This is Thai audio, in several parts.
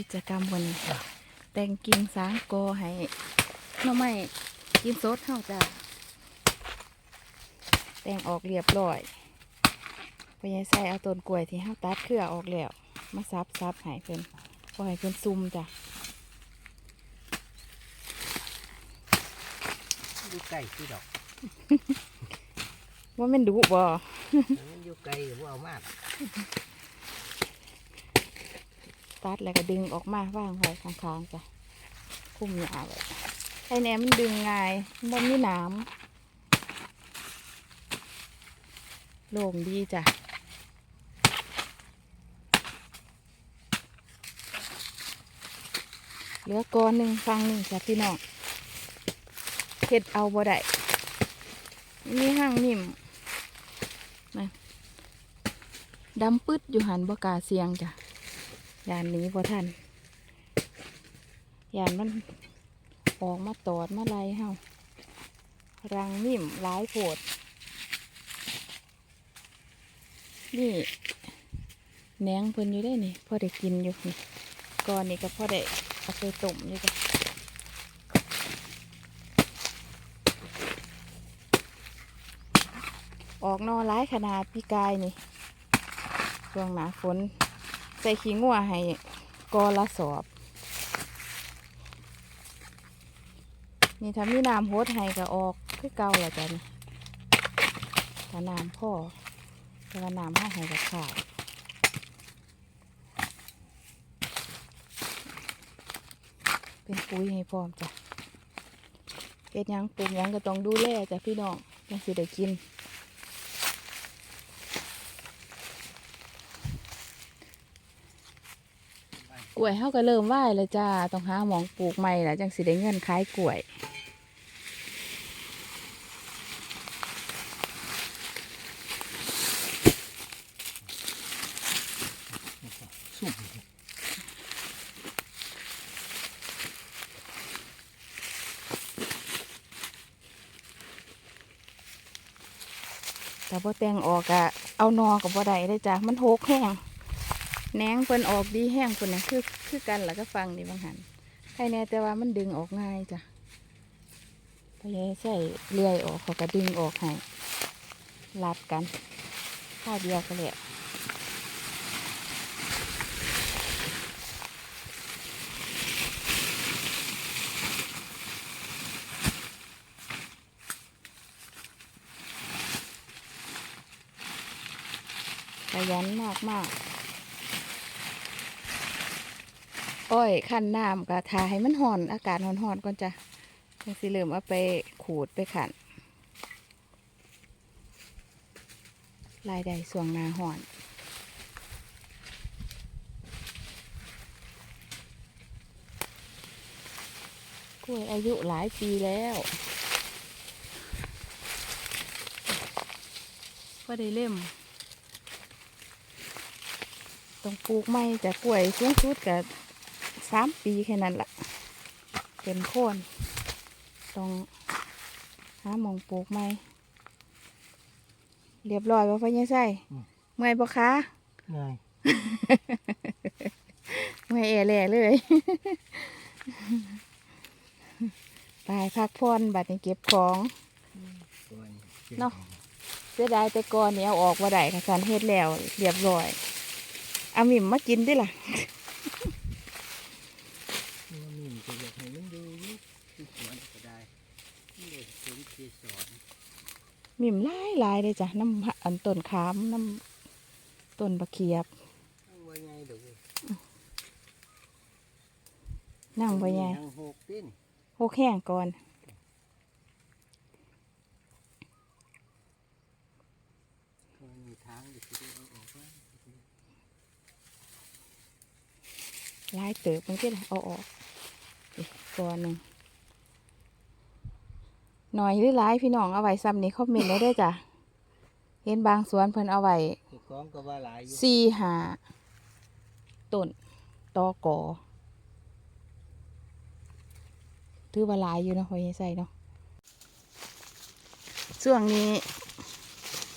กิจกรรมวันนี้ค่ะแต่งกิ่งสางกอให้หน้อไม่กินสดเท่าจ้ะแต่งออกเรียบร้อยพยายใส่เอาต้นกล้วยที่เฮาตัดเครือออกแล้วมาซับซับให้เพิ่นพอให้เพิ่นซุ่มจ้ะอยู่ไกลที่ดอก ว่าแมันดุบ่มันอยู่ไกลหรือว่าเอามาก ตัดแล้วก็ดึงออกมาว่างไว้ข้างๆจ้ะคุ้มหยาไว้ไอ้แหนมมันดึงง่ายมันมีหนามโล่งดีจ้ะเหลือก้อนหนึ่งฟังหนึ่งจ้ะพี่น้องเฮ็ดเอาบ่ได้มีห้างนิ่มนะดำปึ๊ดอยู่หันบกาเสียงจ้ะ ยานหนี้บ่ทันยานมันออกมาตอดมาไล่เฮารังนิ่มหลายโพดนี่แหนงเพิ่นอยู่ได้นี่พอได้กินอยู่นี่ก่อนนี่ก็พ่อได้เอาไปต้มอยู่จ้ะออกนอร้ายขนาดพี่กายนี่ช่วงหนาฝน ใส่ขี้งัวให้กอละสอบ นี่ถ้ามีน้ำโฮดให้ก็ออกคือเก่าละจ้ะนี่ถ้าน้ำพ่อแต่ว่าน้ำห้าให้กับขาดเป็นปุ๋ยให้พร้อมจ้ะเฮ็ดยังปลูกยังก็ต้องดูแลจ้ะพี่น้องยังสิได้กิน ล้วยเฮาก็เริ่มไหวแล้วจ้า ต้องหาหมองปลูกใหม่แล้วจังสิได้เงินขายกล้วยแต่พอแตงออกอะเอานอกับบ่ได้เลยจ้ะมันโหกแห้งแหนงเพิ่นออกดีแห้งเพิ่นนะคือ คือกันแล้วก็ฟังดีบางหันใครแน่แต่ว่ามันดึงออกง่ายจ้ะพยายใส่เลื่อยออกเขาก็ดึงออกให้ลัดกันข้าวเดียวก็แล้วขยันมากมากๆ อ้อยขั้นน้ำก็ทาให้มันห่อน อากาศห่อนๆก่อนจ้ะจังสิเริ่มเอาไปขูดไปขันรายได้ส่วงนาห่อนกล้วยอายุหลายปีแล้วก็ได้เล่มต้องปลูกไม้จากกล้วยสูงสุดกับ สามปีแค่นั้นละเป็นโคนต้องหาหมองปลูกไม้เรียบร้อยว่าพ่อยังใส่เมื่อยปะคะเหนื่อยเมื่อยแอแหล่เลย ไปพักผ่อนบัดนี้เก็บของตัวนี้เนาะ เสียดายแต่ก่อนนี่เอาออกมาได้ค่ะการเฮ็ดแล้ว เรียบร้อยเอาหมิ่มมากินดิล่ะ มันมีจะอยากให้มันดูอยู่ที่สวนก็ได้นี่เลย ถึงเกสรหมิ่มหลายหลายเลยจ้ะน้ำอันต้นขามน้ำต้นบะเขียบทั้งว่าไงเดี๋ยวเว้ยนั่งไว้ไงทั้งหกติ้นโคกแห้งก่อนมันมีทางเดี๋ยวจะได้เอาออกว่าหลายเติบมันก็เอาออกอีกก่อนหนึ่ง หน่อยหรือหลายพี่น้องเอาไว้ซ้ำนี้คอมเมนต์ได้เด้วยจ้ะเห็นบางสวนเพิ่นเอาไว้เจ้าของก็ว่าหลายอยู่สี่หาต้นตอกอถือว่าหลายอยู่เนาะพอใส่เนาะช่วงนี้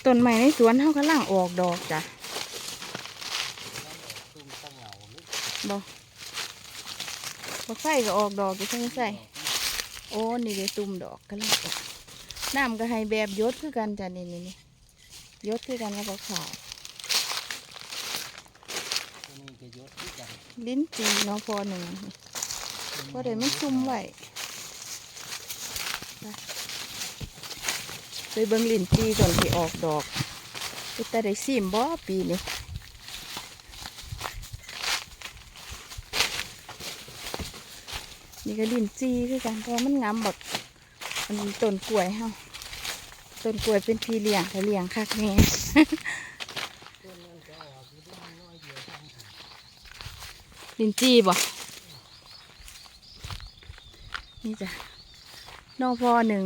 ต้นไม้ในสวนเขากำลังออกดอกจ้ะตุ้มตั้งเหงานี่บอบักไฟก็ออกดอกอยู่เพิ่งใส่ โอ้นี่เลยตุ่มดอกก็แล้วกันน้ำก็ให้แบบยศคือกันจ้ะนี่นี่นี่ยศคือกันกับบักขาวตัวนี้ก็ยศที่กันลิ้นจีเนาะพอหนึ่งพอได้มันซุ่มไว้ไปไปเบิ่งลิ้นจีก่อนที่ออกดอกไปแต่ได้ซิมบ่ปีนี้ นี่ก็ลิ้นจีคือกันเพราะมันงามบักอันต้นกล้วยเฮาต้นกล้วยเป็นพี่เลี้ยงแต่เลี้ยงคักนี่ดินจีบ่นี่จ้ะนอพอหนึ่ง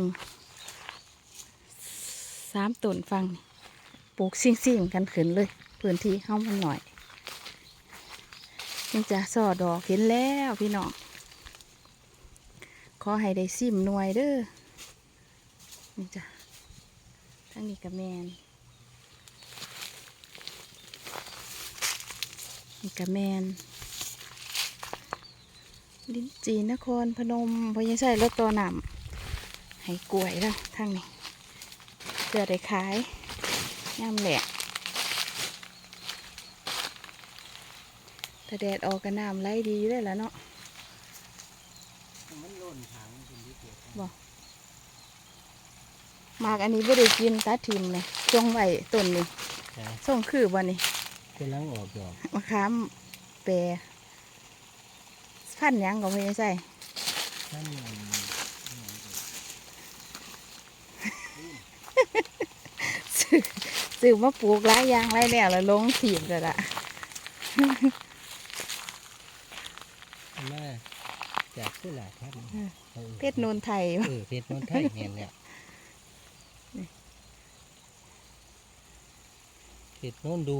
สามต้นฟังนี่ปลูกซิ่งๆกันขึ้นเลย พื้นที่เฮ้ามันหน่อยนี่จ้ะสอดอกเห็นแล้วพี่น้อง ขอให้ได้ซิมหน่วยเด้อนี่จ้ะทั้งนี้กับแมนนี่กับแมนลิ้นจีนครพนมพยังใช่รถตัวนำให้กล้วยแล้วทางนี้เพื่อได้ขายย่ำแหลกถ้าแดดออกก็น้ำไหลดีอยู่เลยล่ะเนาะ มันหล่นถังคุณ ที่เกิดหมากอันนี้ไม่ได้กินตัดทิมเลยจงไว้ต้นนี้ใช่ส่งคือบ่นี่กำลังออกดอกมะขามแปรพันธุ์หยังก็พอยังใส่นั่นมันซื้อซื้อมาปลูกหลายอย่างหลายแนวแล้วลงถีบเลยล่ะมา จากสุราษฎร์ครับเพชรนูนไทยเออเพชรนนทไทยเห็นแล้วเพชรโนนดู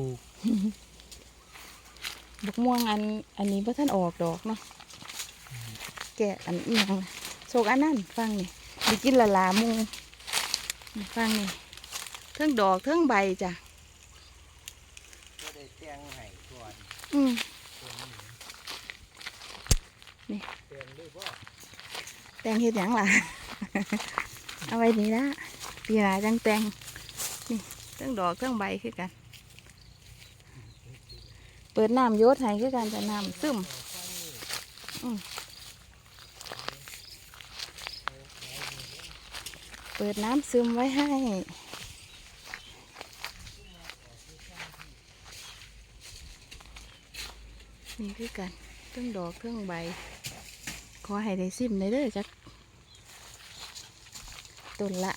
บักม่วงอันอันนี้พ่ท่านออกดอกเนาะแกะอันเอียงโศกอันนั้นฟังนี่ไดิกินละลาหมูนี่ฟังนี่เทิงดอกเทิงใบจ้ะก็ได้แจ้งให้ก่อนอืม นี่ นี่ เตือนด้วยว่า แต งเฮ็ดหยังล่ะ เอาไว้นี่ละปีหน้าจังแตงนี่เทิงดอกเทิงใบคือกัน เปิดน้ำโยดให้คือกันจะน้ำซึมเปิดน้ำซึมไว้ให้นี่คือกันเครื่องดอกเครื่องใบ ขอให้ได้ซิมในเด้อจัก ต้นละ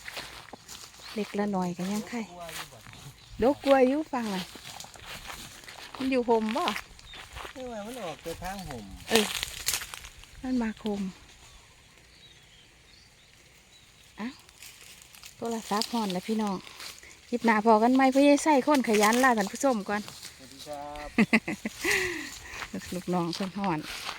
เล็กละหน่อยกันยังไข่กลัวอยู่บ่ดอกกล้วยอยู่ฟังเลยมันอยู่ห่มบ่เออมันออกไปทางห่มมันมาคมอะโทรศัพท์หอนแล้วพี่น้องหยิบหนาพอกันไหมเพื่อให้ใส่คนขยันล่าท่านผู้ชมก่อน สวัสดีครับ ลูกน้องคนหอนส